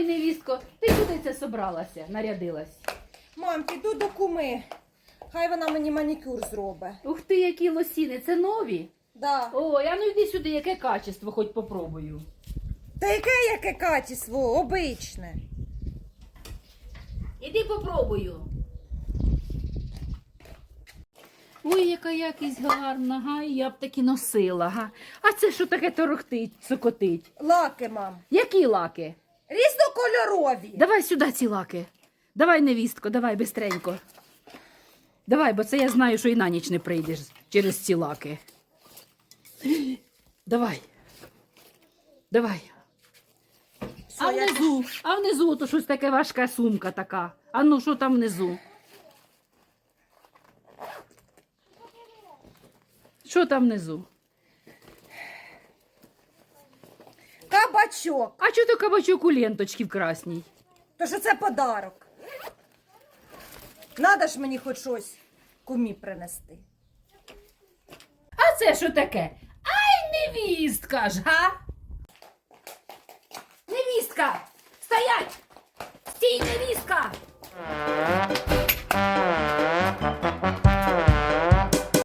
Ой, невістко, ти куди це собралася, нарядилась? Мам, піду до куми. Хай вона мені манікюр зробить. Ух ти, які лосіни, це нові. Да. Ой, а ну йди сюди, яке качество, хоч попробую. Та яке яке качество, обичне. Іди попробую. Ой, яка якість гарна, га, я б таки носила, га. А це що таке торохтить, цокотить? Лаки, мам. Які лаки? Різнокольорові. Давай сюди ці лаки. Давай, невістко, давай бистренько. Давай, бо це я знаю, що і на ніч не прийдеш через ці лаки. Давай. Давай. Все, А я- внизу, а внизу то щось таке важка сумка така. А ну що там внизу? Що там внизу? Кабачок. А чого то кабачок у ленточки в красній? То що це подарок. Надо ж мені хоч щось кумі принести. А це що таке? Ай, невістка ж, га? Невістка! Стоять! Стій, невістка!